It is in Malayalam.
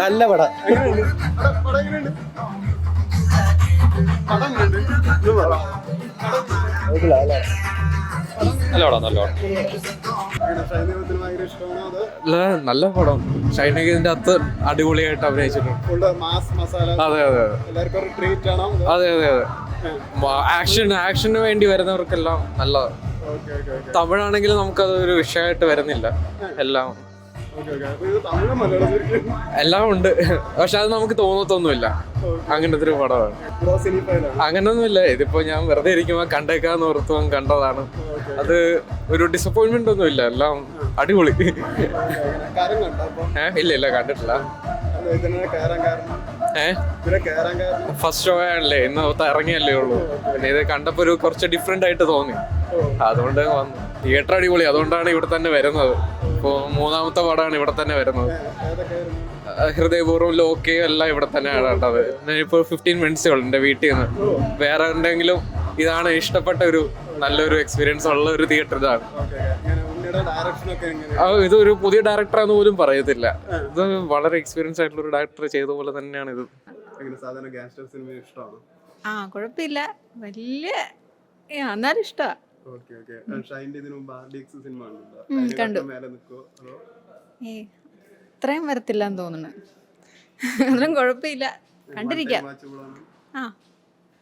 നല്ല പടം. നല്ല പടം നല്ല പടം നല്ല പടം. ഷൈനിക്ക് ഇതിന്റെ അകത്ത് അടിപൊളിയായിട്ട് അഭിനയിച്ചിട്ടുണ്ട്. Full mass masala. അതെ അതെ അതെ. ട്രീറ്റ് ആണോ അതെ? അതെ അതെ ആക്ഷൻ ആക്ഷന് വേണ്ടി വരുന്നവർക്കെല്ലാം നല്ല ഓക്കെ ഓക്കെ ഓക്കെ. തമിഴാണെങ്കിലും നമുക്കത് ഒരു വിഷയമായിട്ട് വരുന്നില്ല. എല്ലാം എല്ലാം ഉണ്ട്. പക്ഷെ അത് നമുക്ക് തോന്നത്തൊന്നുമില്ല. അങ്ങനത്തെ ഒരു പടമാണ്. അങ്ങനൊന്നുമില്ല. ഇതിപ്പോ ഞാൻ വെറുതെ ഇരിക്കുമ്പോ കണ്ടേക്കാന്ന് ഓർത്തു അങ്ങ് കണ്ടതാണ്. അത് ഒരു ഡിസപ്പോയിന്റ്മെന്റ് ഒന്നും ഇല്ല. എല്ലാം അടിപൊളി. ഏഹ് ഇല്ല ഇല്ല കണ്ടിട്ടില്ല. ഫസ്റ്റ് ഷോ ആണല്ലേ. ഇന്ന് ഇറങ്ങിയല്ലേ ഉള്ളൂ. പിന്നെ ഇത് കണ്ടപ്പോ ഒരു കുറച്ച് ഡിഫറെന്റ് ആയിട്ട് തോന്നി. അതുകൊണ്ട് വന്നു. തിയേറ്റർ അടിപൊളി. അതുകൊണ്ടാണ് ഇവിടെ തന്നെ വരുന്നത്. ഇപ്പോ മൂന്നാമത്തെ പാടാണ് ഇവിടെ തന്നെ വരുന്നത്. ഹൃദയപൂർവം ലോക്കേ എല്ലാം ഇവിടെ തന്നെയാണ് കേട്ടത് ഞാനിപ്പോൾ ഫിഫ്റ്റീൻ മിനിറ്റ്സ് ഉള്ളൂ എന്റെ വീട്ടിൽ നിന്ന്. വേറെ ഉണ്ടെങ്കിലും ഇതാണ് ഇഷ്ടപ്പെട്ട ഒരു നല്ലൊരു എക്സ്പീരിയൻസ് ഉള്ള ഒരു തിയേറ്റർ ഇതാണ്. ഓക്കെ ഇങ്ങനെ ഉണ്ണിയുടെ ഡയറക്ഷൻ ഒക്കെ എങ്ങനെ ആ, ഇതൊരു പുതിയ ഡയറക്ടറാന്ന് പോലും പറയത്തില്ല. ഇത് വളരെ എക്സ്പീരിയൻസ് ആയിട്ടുള്ള ഒരു ഡയറക്ടർ ചെയ്ത പോലെ തന്നെയാണ് ഇത്. എങ്ങനെ സാധാരണ ഗാങ്സ്റ്റർ സിനിമ ഇഷ്ടമാണോ? ആ കുഴപ്പമില്ല. വലിയ എന്നാലും ഇഷ്ടമാ കണ്ടോ. അതോ? ഏ ഇത്രയും വരത്തില്ല എന്ന് തോന്നുന്നു. അതൊന്നും കുഴപ്പമില്ല. കണ്ടിരിക്കാം. ആ.